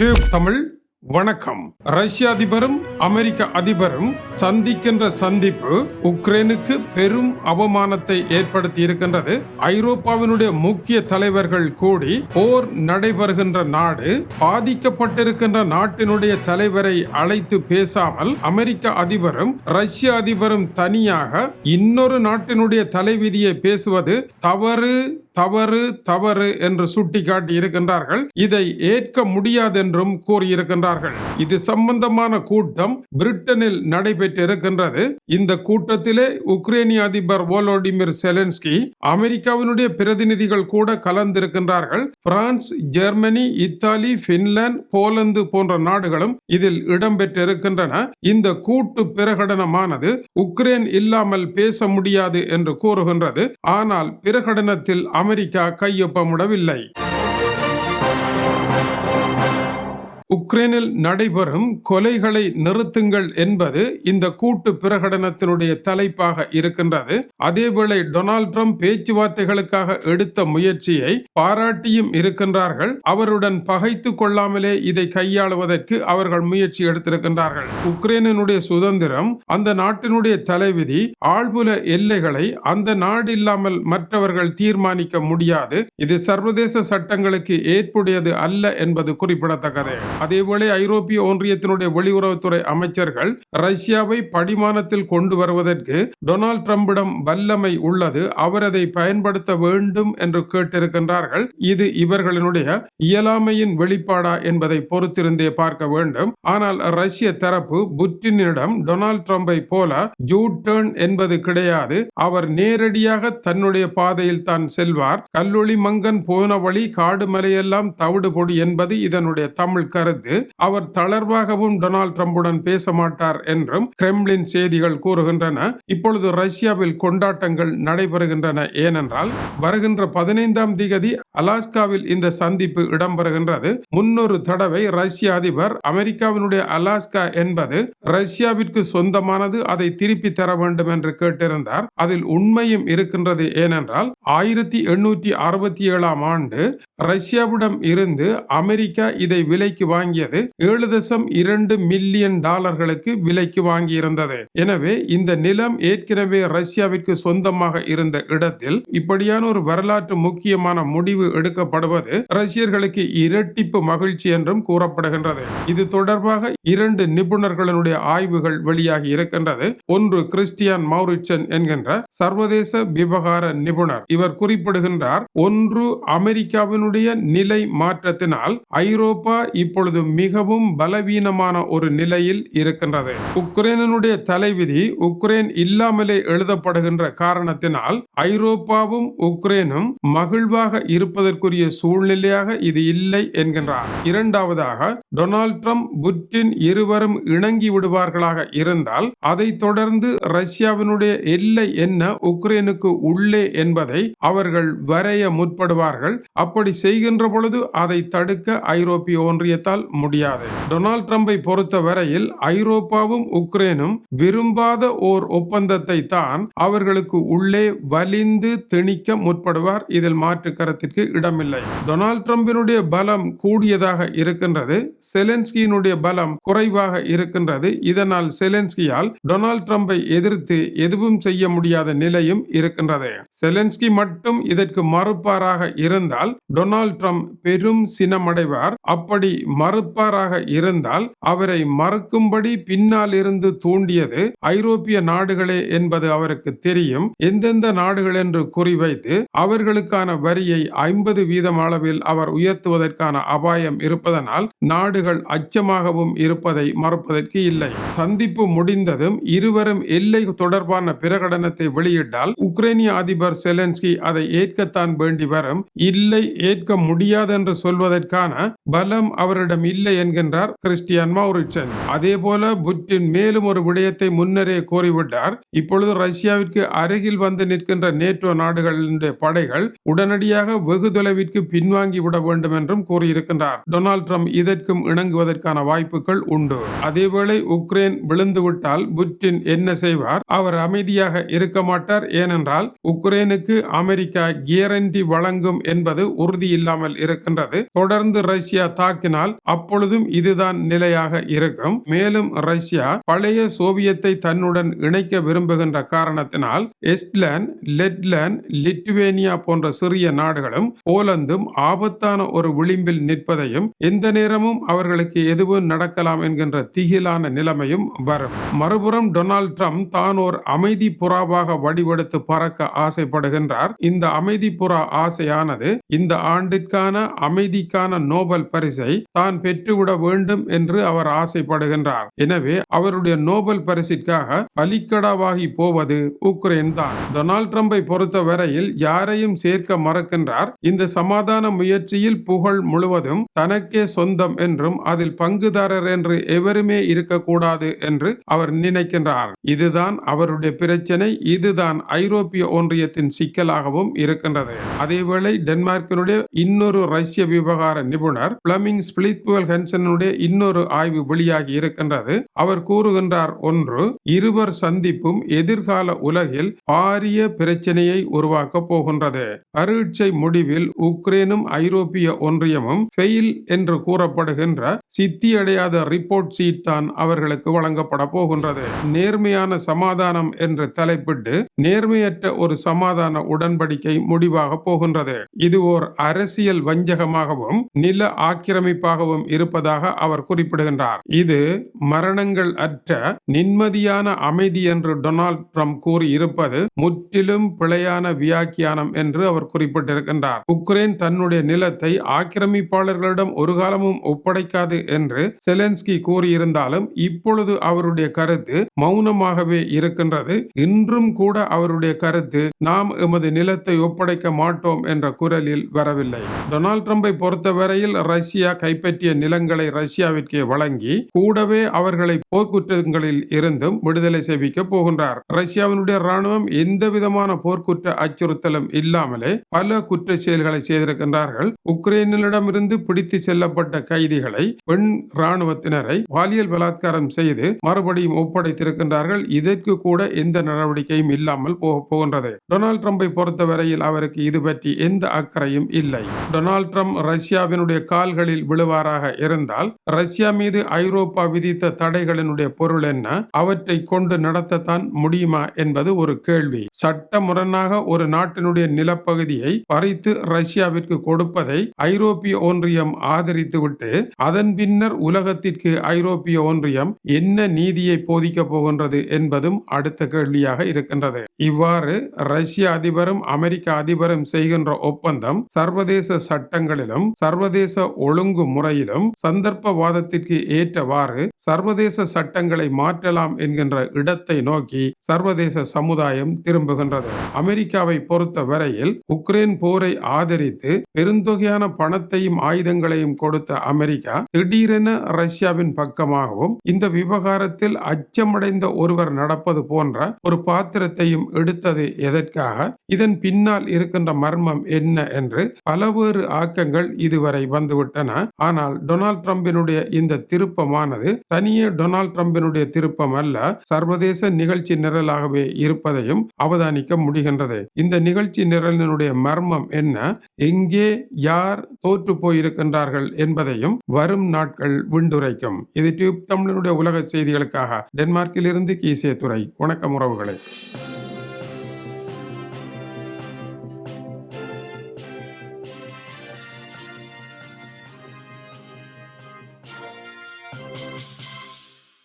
Tube Tamil வணக்கம். ரஷ்ய அதிபரும் அமெரிக்க அதிபரும் சந்திக்கின்ற சந்திப்பு உக்ரைனுக்கு பெரும் அவமானத்தை ஏற்படுத்தி இருக்கின்றது. ஐரோப்பாவினுடைய முக்கிய தலைவர்கள் கூடி போர் நடைபெறுகின்ற நாடு பாதிக்கப்பட்டிருக்கின்ற நாட்டினுடைய தலைவரை அழைத்து பேசாமல் அமெரிக்க அதிபரும் ரஷ்ய அதிபரும் தனியாக இன்னொரு நாட்டினுடைய தலைவிதியை பேசுவது தவறு தவறு தவறு என்று சுட்டிக்காட்டி இருக்கின்றார்கள். இதை ஏற்க முடியாது என்றும் கூறியிருக்கின்றார்கள். இது சம்பந்தமான கூட்டம் பிரிட்டனில் நடைபெற்றிருக்கின்றது. இந்த கூட்டத்திலே உக்ரைனிய அதிபர் வோலோடிமிர் செலன்ஸ்கி அமெரிக்காவினுடைய பிரதிநிதிகள் கூட கலந்திருக்கின்றார்கள். France Germany Italy Finland Poland போன்ற நாடுகளும் இதில் இடம்பெற்றிருக்கின்றன. இந்த கூட்டு பிரகடனமானது உக்ரைன் இல்லாமல் பேச முடியாது என்று கூறுகின்றது. ஆனால் பிரகடனத்தில் அமெரிக்க கையொப்பமிடவில்லை உக்ரைனில் நடைபெறும் கொலைகளை நிறுத்துங்கள் என்பது இந்த கூட்டு பிரகடனத்தினுடைய தலைப்பாக இருக்கின்றது. அதேவேளை டொனால்ட் ட்ரம்ப் பேச்சுவார்த்தைகளுக்காக எடுத்த முயற்சியை பாராட்டியும் இருக்கின்றார்கள். அவருடன் பகைத்து கொள்ளாமலே இதை கையாளுவதற்கு அவர்கள் முயற்சி எடுத்திருக்கின்றார்கள். உக்ரைனுடைய சுதந்திரம் அந்த நாட்டினுடைய தலைவிதி ஆழ்புல எல்லைகளை அந்த நாடு இல்லாமல் மற்றவர்கள் தீர்மானிக்க முடியாது. இது சர்வதேச சட்டங்களுக்கு ஏற்புடையது அல்ல என்பது குறிப்பிடத்தக்கது. அதேவேளை ஐரோப்பிய ஒன்றியத்தினுடைய வெளியுறவுத்துறை அமைச்சர்கள் ரஷ்யாவை படிமானத்தில் கொண்டு வருவதற்கு டொனால்ட் ட்ரம்பிடம் வல்லமை உள்ளது அவர் அதை பயன்படுத்த வேண்டும் என்று கேட்டிருக்கின்றார்கள். இது இவர்களினுடைய இயலாமையின் வெளிப்பாடா என்பதை பொறுத்திருந்தே பார்க்க வேண்டும். ஆனால் ரஷ்ய தரப்பு புட்டினிடம் டொனால்ட் ட்ரம்பை போல ஜூ டேர்ன் என்பது கிடையாது. அவர் நேரடியாக தன்னுடைய பாதையில் தான் செல்வார். கல்லொளி மங்கன் போன வழி காடு மலையெல்லாம் தவிடு பொடி என்பது இதனுடைய தமிழ் கருத்து. அவர் தளர்வாகவும் டொனால்ட் ட்ரம்புடன் பேச மாட்டார் என்றும் கிரெம்லின் செய்திகள் கூறுகின்றன. இப்பொழுது ரஷ்யாவில் கொண்டாட்டங்கள் நடைபெறுகின்றன. ஏனென்றால் வருகின்ற பதினைந்தாம் திகதி அலாஸ்காவில் இந்த சந்திப்பு இடம்பெறுகின்றது. முன்னொரு தடவை ரஷ்ய அதிபர் அமெரிக்காவினுடைய அலாஸ்கா என்பது ரஷ்யாவிற்கு சொந்தமானது அதை திருப்பி தர வேண்டும் என்று கேட்டிருந்தார். அதில் உண்மையும் இருக்கின்றது. ஏனென்றால் ஆயிரத்தி எண்ணூற்றி அறுபத்தி ஏழாம் ஆண்டு ரஷ்யாவிடம் இருந்து அமெரிக்கா இதை விலைக்கு வாங்கியது ஏழு தசம் இரண்டு மில்லியன் டாலர்களுக்கு விலைக்கு வாங்கியிருந்தது. எனவே இந்த நிலம் ஏற்கனவே ரஷ்யாவிற்கு சொந்தமாக இருந்த இடத்தில் இப்படியான ஒரு வரலாற்று முக்கியமான முடிவு எடுக்கப்படுவது ரஷ்யர்களுக்கு இரட்டிப்பு மகிழ்ச்சி என்றும் கூறப்படுகின்றது. இது தொடர்பாக இரண்டு நிபுணர்களுடைய ஆய்வுகள் வெளியாகி இருக்கின்றது. ஒன்று கிறிஸ்டியான் மௌரிச்சன் என்கின்ற சர்வதேச விவகார நிபுணர். இவர் குறிப்பிடுகின்றார் ஒன்று அமெரிக்காவினுடைய நிலை மாற்றத்தினால் ஐரோப்பா இப்பொழுது மிகவும் பலவீனமான ஒரு நிலையில் இருக்கின்றது. உக்ரைனுடைய தலைவிதி உக்ரைன் இல்லாமலே எழுதப்படுகின்ற காரணத்தினால் ஐரோப்பாவும் உக்ரைனும் மகிழ்வாக இருப்பதற்குரிய சூழ்நிலையாக இது இல்லை என்கின்றார். இரண்டாவதாக டொனால்ட் ட்ரம்ப் புட்டின் இருவரும் இணங்கி விடுவார்களாக இருந்தால் அதை தொடர்ந்து ரஷ்யாவினுடைய எல்லை என்ன உக்ரைனுக்கு உள்ளே என்பதை அவர்கள் வரைய முற்படுவார்கள். அப்படி செய்கின்ற பொழுது அதை தடுக்க ஐரோப்பிய ஒன்றியத்தால் முடியாது. டொனால்ட் ட்ரம்பை பொறுத்த வரையில் ஐரோப்பாவும் உக்ரைனும் விரும்பாத ஓர் ஒப்பந்தத்தை தான் அவர்களுக்கு உள்ளே வலிந்து திணிக்க முற்படுவார். இதில் மாற்று கருத்திற்கு இடமில்லை. டொனால்ட் ட்ரம்பினுடைய பலம் கூடியதாக இருக்கின்றது. செலன்ஸ்கியினுடைய பலம் குறைவாக இருக்கின்றது. இதனால் செலன்ஸ்கியால் டொனால்ட் ட்ரம்பை எதிர்த்து எதுவும் செய்ய முடியாத நிலையும் இருக்கின்றது. செலன்ஸ்கி மட்டும் இதற்கு மறுப்பாராக இருந்தால் டொனால்ட் ட்ரம்ப் பெரும் சினமடைவார். அப்படி மறுப்பாராக இருந்தால் அவரை மறுக்கும்படி பின்னால் இருந்து தூண்டியது ஐரோப்பிய நாடுகளே என்பது அவருக்கு தெரியும். எந்தெந்த நாடுகள் என்று குறிவைத்து அவர்களுக்கான வரியை ஐம்பது வீதம் அளவில் அவர் உயர்த்துவதற்கான அபாயம் இருப்பதனால் நாடுகள் அச்சமாகவும் இருப்பதை மறுப்பதற்கு இல்லை. சந்திப்பு முடிந்ததும் இருவரும் எல்லை தொடர்பான பிரகடனத்தை வெளியிட்டால் உக்ரைனிய அதிபர் செலன்ஸ்கி அதை ஏற்கத்தான் வேண்டி வரும். இல்லை கேட்க முடியாது என்று சொல்வதற்கான பலம் அவரிடம் இல்லை என்கின்றார் கிறிஸ்டியன் மௌரிச்சன். அதே போல புட்டின் மேலும் ஒரு விடயத்தை முன்னரே கூறிவிட்டார். இப்பொழுது ரஷ்யாவிற்கு அருகில் வந்து நிற்கின்ற நேட்டோ நாடுகளினுடைய படைகள் உடனடியாக வெகு தொலைவிற்கு பின்வாங்கி விட வேண்டும் என்றும் கூறியிருக்கின்றார். டொனால்ட் ட்ரம்ப் இதற்கும் இணங்குவதற்கான வாய்ப்புகள் உண்டு. அதேவேளை உக்ரைன் விழுந்துவிட்டால் புட்டின் என்ன செய்வார்? அவர் அமைதியாக இருக்க மாட்டார். ஏனென்றால் உக்ரைனுக்கு அமெரிக்கா கியரண்டி வழங்கும் என்பது உறுதி இல்லாமல் இருக்கின்றது. தொடர்ந்து ரஷ்யா தாக்கினால் அப்பொழுதும் இதுதான் நிலையாக இருக்கும். மேலும் ரஷ்யா பழைய சோவியத்தை தன்னுடன் இணைக்க விரும்புகின்ற காரணத்தினால் எஸ்ட்லேண்ட் லெட்லேண்ட் லிட்டுவேனியா போன்ற சிறிய நாடுகளும் போலந்தும் ஆபத்தான ஒரு விளிம்பில் நிற்பதையும் எந்த நேரமும் அவர்களுக்கு எதுவும் நடக்கலாம் என்கின்ற திகிலான நிலைமையும் வரும். மறுபுறம் டொனால்ட் ட்ரம்ப் தான் ஒரு அமைதி புறாவாக வடிவெடுத்து பறக்க ஆசைப்படுகின்றார். இந்த அமைதி புறா ஆசையானது இந்த ஆண்டிற்கான அமைதிக்கான நோபல் பரிசை தான் பெற்றுவிட வேண்டும் என்று அவர் ஆசைப்படுகின்றார். எனவே அவருடைய நோபல் பரிசிற்காக பலிக்கடாவாகி போவது உக்ரைன் தான். டொனால்ட் ட்ரம்பை பொறுத்த வரையில் யாரையும் சேர்க்க மறக்கின்றார். இந்த சமாதான முயற்சியில் புகழ் முழுவதும் தனக்கே சொந்தம் என்றும் அதில் பங்குதாரர் என்று எவருமே இருக்கக்கூடாது என்று அவர் நினைக்கின்றார். இதுதான் அவருடைய பிரச்சனை. இதுதான் ஐரோப்பிய ஒன்றியத்தின் சிக்கலாகவும் இருக்கின்றது. அதேவேளை டென்மார்க்கினுடைய இன்னொரு ரஷ்ய விவகார நிபுணர் பிளமிங் ஸ்பிளித்வெல் ஹென்சனுடைய இன்னொரு ஆய்வு வெளியாகி இருக்கின்றது. அவர் கூறுகின்றார் ஒன்று இருவர் சந்திப்பும் எதிர்கால உலகில் பாரிய பிரச்சனையை உருவாக்க போகின்றது. பரீட்சை முடிவில் உக்ரைனும் ஐரோப்பிய ஒன்றியமும் ஃபெயில் என்று கூறப்படுகின்ற சித்தியடையாத ரிப்போர்ட் சீட் தான் அவர்களுக்கு வழங்கப்பட போகின்றது. நேர்மையான சமாதானம் என்று தலைப்பிட்டு நேர்மையற்ற ஒரு சமாதான உடன்படிக்கை முடிவாக போகின்றது. இது ஓர் அரசியல் வஞ்சகமாகவும் நில ஆக்கிரமிப்பாகவும் இருப்பதாக அவர் குறிப்பிடுகின்றார். இது மரணங்கள் அற்ற நிம்மதியான அமைதி என்று டொனால்ட் ட்ரம்ப் கூறி இருப்பது முற்றிலும் பிழையான வியாக்கியானம் என்று அவர் குறிப்பிட்டிருக்கின்றார். உக்ரைன் தன்னுடைய நிலத்தை ஆக்கிரமிப்பாளர்களிடம் ஒரு காலமும் ஒப்படைக்காது என்று செலன்ஸ்கி கூறியிருந்தாலும் இப்பொழுது அவருடைய கருத்து மௌனமாகவே இருக்கின்றது. இன்றும் கூட அவருடைய கருத்து நாம் எமது நிலத்தை ஒப்படைக்க மாட்டோம் என்ற குரலில் வரவே வரவில்லை டொனால்ட் ட்ரம்பை பொறுத்தவரையில் ரஷ்யா கைப்பற்றிய நிலங்களை ரஷ்யாவிற்கு வழங்கி கூடவே அவர்களை போர்க்குற்றங்களில் இருந்தும் விடுதலை செய்விக்க போகின்றார். ரஷ்யாவினுடைய ராணுவம் எந்த விதமான போர்க்குற்ற அச்சுறுத்தலும் இல்லாமலே பல குற்ற செயல்களை செய்திருக்கின்றார்கள். உக்ரைனிடமிருந்து பிடித்து செல்லப்பட்ட கைதிகளை பெண் ராணுவத்தினரை பாலியல் பலாத்காரம் செய்து மறுபடியும் ஒப்படைத்திருக்கின்றார்கள். இதற்கு கூட எந்த நடவடிக்கையும் இல்லாமல் போக போகின்றது. டொனால்ட் ட்ரம்பை பொறுத்தவரையில் அவருக்கு இது பற்றி எந்த அக்கறையும் இல்லை. டொனால்ட் ட்ரம்ப் ரஷ்யாவினுடைய கால்களில் விழுவாராக இருந்தால் ரஷ்யா மீது ஐரோப்பா விதித்த தடைகளினுடைய பொருள் என்ன? அவற்றை கொண்டு நடத்தத்தான் முடியுமா என்பது ஒரு கேள்வி. சட்ட முரணாக ஒரு நாட்டினுடைய நிலப்பகுதியை பறித்து ரஷ்யாவிற்கு கொடுப்பதை ஐரோப்பிய ஒன்றியம் ஆதரித்துவிட்டு அதன் பின்னர் உலகத்திற்கு ஐரோப்பிய ஒன்றியம் என்ன நீதியை போதிக்க போகின்றது என்பதும் அடுத்த கேள்வியாக இருக்கின்றது. இவ்வாறு ரஷ்ய அதிபரும் அமெரிக்க அதிபரும் செய்கின்ற ஒப்பந்தம் சர்வ சர்வதேச சட்டங்களிலும் சர்வதேச ஒழுங்கு முறையிலும் சந்தர்ப்பவாதத்திற்கு ஏற்றவாறு சர்வதேச சட்டங்களை மாற்றலாம் என்கின்ற இடத்தை நோக்கி சர்வதேச சமுதாயம் திரும்புகின்றது. அமெரிக்காவை பொறுத்த வரையில் உக்ரைன் போரை ஆதரித்து பெருந்தொகையான பணத்தையும் ஆயுதங்களையும் கொடுத்த அமெரிக்கா திடீரென ரஷ்யாவின் பக்கமாகவும் இந்த விவகாரத்தில் அச்சமடைந்த ஒருவர் நடப்பது போன்ற ஒரு பாத்திரத்தையும் எடுத்தது எதற்காக? இதன் பின்னால் இருக்கின்ற மர்மம் என்ன என்று பலவேறு ஆக்கங்கள் இதுவரை வந்துவிட்டன. ஆனால் டொனால்ட் ட்ரம்பினுடைய இந்த திருப்பமானது தனியே டொனால்ட் ட்ரம்பினுடைய திருப்பம் அல்ல சர்வதேச நிகழ்ச்சி நிரலாகவே இருப்பதையும் அவதானிக்க முடிகின்றது. இந்த நிகழ்ச்சி நிரலினுடைய மர்மம் என்ன? எங்கே யார் தோற்று போயிருக்கின்றார்கள் என்பதையும் வரும் நாட்கள் விண்டுரைக்கும் இது டியூப் தமிழனுடைய உலக செய்திகளுக்காக டென்மார்க்கிலிருந்து கீசே துறை வணக்கம் உறவுகளை.